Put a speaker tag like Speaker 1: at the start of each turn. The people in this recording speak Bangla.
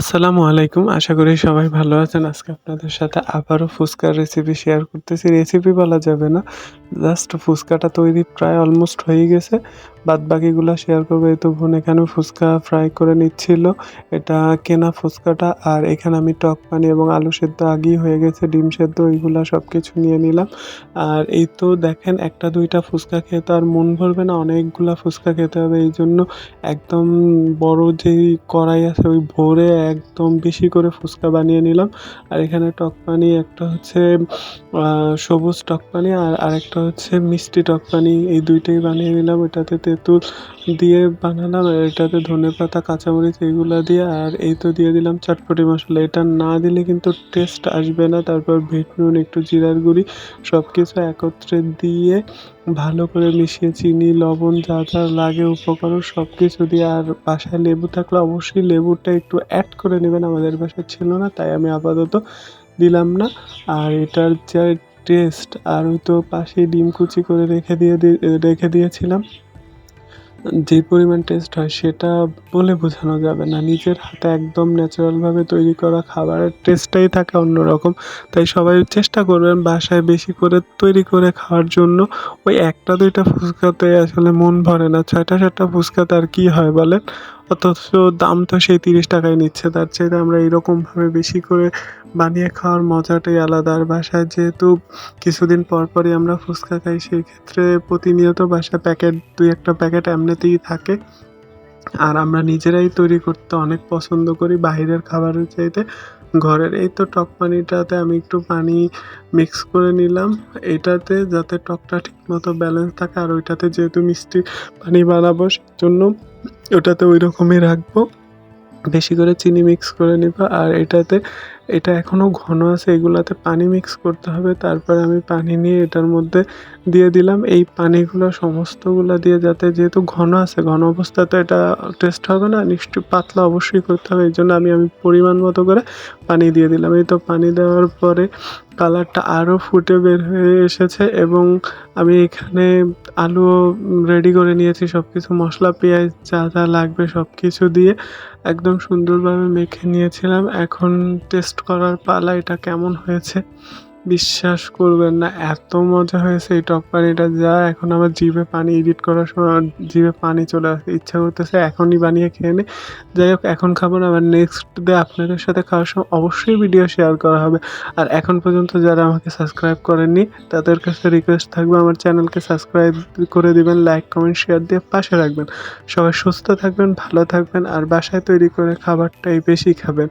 Speaker 1: আসসালামু আলাইকুম। আশা করি সবাই ভালো আছেন। আজকে আপনাদের সাথে আবারও ফুচকার রেসিপি শেয়ার করতেছি। রেসিপি বলা যাবে না। জাস্ট ফুচকাটা তৈরি প্রায় অলমোস্ট হয়ে গেছে। বাদ বাকিগুলো শেয়ার করব। এই তো বোন এখানে ফুচকা ফ্রাই করে নিচ্ছিল। এটা কেনা ফুচকাটা আর এখানে আমি টক পানি এবং আলু সেদ্ধ আগেই হয়ে গেছে। ডিম সেদ্ধ, এইগুলো সব কিছু নিয়ে নিলাম। আর এই তো দেখেন, একটা দুইটা ফুচকা খেয়ে তো আর মন ভরবে না। অনেকগুলা ফুচকা খেতে হবে। এই জন্য একদম বড় যেই কড়াই আছে, ওই ভরে একদম বেশি করে ফুচকা বানিয়ে নিলাম। আর এখানে টক পানি, একটা হচ্ছে সবুজ টক পানি আর আরেকটা হচ্ছে মিষ্টি টক পানি। এই দুইটাই বানিয়ে নিলাম। এটাতে তেঁতুল দিয়ে বানালাম। আর এটাতে ধনে পাতা, কাঁচামরিচ এইগুলো দিয়ে। আর এই তো দিয়ে দিলাম চটপটি মশলা। এটা না দিলে কিন্তু টেস্ট আসবে না। তারপর ভিট নুন একটু জিরার গুঁড়ি সব কিছু একত্রে দিয়ে ভালো করে মিশিয়ে চিনি, লবণ যা যা লাগে, উপকরণ সব কিছু দিয়ে। আর বাসায় লেবু থাকলে অবশ্যই লেবুটা একটু অ্যাড করে নেবেন। আমাদের বাসায় ছিল না, তাই আমি আপাতত দিলাম না। আর এটার যে টেস্ট আর ওই তো পাশে ডিম কুচি করে রেখে দিয়ে রেখে দিয়েছিলাম। যে পরিমাণ টেস্ট হয় সেটা বলে বোঝানো যাবে না। নিজের হাতে একদম ন্যাচারালভাবে তৈরি করা খাবারের টেস্টটাই থাকে অন্যরকম। তাই সবাই চেষ্টা করবেন বাসায় বেশি করে তৈরি করে খাওয়ার জন্য। ওই একটা দুইটা ফুচকাতে আসলে মন ভরে না। ছয়টা সাতটা ফুচকাতে আর কী হয় বলেন? অথচ দাম তো সেই তিরিশ টাকায় নিচ্ছে, তার চাইতে আমরা এরকমভাবে বেশি করে বানিয়ে খাওয়ার মজাটাই আলাদা। আর বাসায় যেহেতু কিছুদিন পর পরই আমরা ফুচকা খাই, সেই ক্ষেত্রে প্রতিনিয়ত বাসায় প্যাকেট, দুই একটা প্যাকেট এমনিতেই থাকে। আর আমরা নিজেরাই তৈরি করতে অনেক পছন্দ করি বাইরের খাবারের চাইতে। ঘরের এই তো টক পানিটাতে আমি একটু পানি মিক্স করে নিলাম, এটাতে যাতে টকটা ঠিকমতো ব্যালেন্স থাকে, আর ওইটাতে যেহেতু মিষ্টি পানি বানাবো জন্য ওটাতে ওই রকমই রাখব। বেশি করে চিনি মিক্স করে নিবা আর এটাতে এটা এখনও ঘন আছে, এগুলাতে পানি মিক্স করতে হবে। তারপরে আমি পানি নিয়ে এটার মধ্যে দিয়ে দিলাম। এই পানিগুলো, সমস্তগুলো দিয়ে যাতে যেহেতু ঘন আছে, ঘন অবস্থাতে এটা টেস্ট হবে না, নিশ্চয়ই পাতলা অবশ্যই করতে হবে। এই জন্য আমি আমি পরিমাণ মতো করে পানি দিয়ে দিলাম। এই তো পানি দেওয়ার পরে কালারটা আরও ফুটে বের হয়ে এসেছে এবং আমি এখানে আলুও রেডি করে নিয়েছি সব কিছু মশলা, পেঁয়াজ, যা যা লাগবে সব কিছু দিয়ে। একদম সুন্দরভাবে মেখে নিয়েছিলাম। এখন টেস্ট করার পালা, এটা কেমন হয়েছে? বিশ্বাস করবেন না, এত মজা হয়েছে এই টক পানিটা। যা, এখন আমার জিভে পানি এডিট করার সময় জিভে পানি চলে আসে। ইচ্ছা করতেছে এখনই বানিয়ে খেয়ে নে। যাই হোক, এখন খাব না, আবার নেক্সট ডে আপনাদের সাথে খাওয়ার সময় অবশ্যই ভিডিও শেয়ার করা হবে। আর এখন পর্যন্ত যারা আমাকে সাবস্ক্রাইব করেননি, তাদের কাছে রিকোয়েস্ট থাকবে, আমার চ্যানেলকে সাবস্ক্রাইব করে দিবেন লাইক কমেন্ট শেয়ার দিয়ে পাশে রাখবেন। সবাই সুস্থ থাকবেন, ভালো থাকবেন, আর বাসায় তৈরি করে খাবারটাই বেশি খাবেন।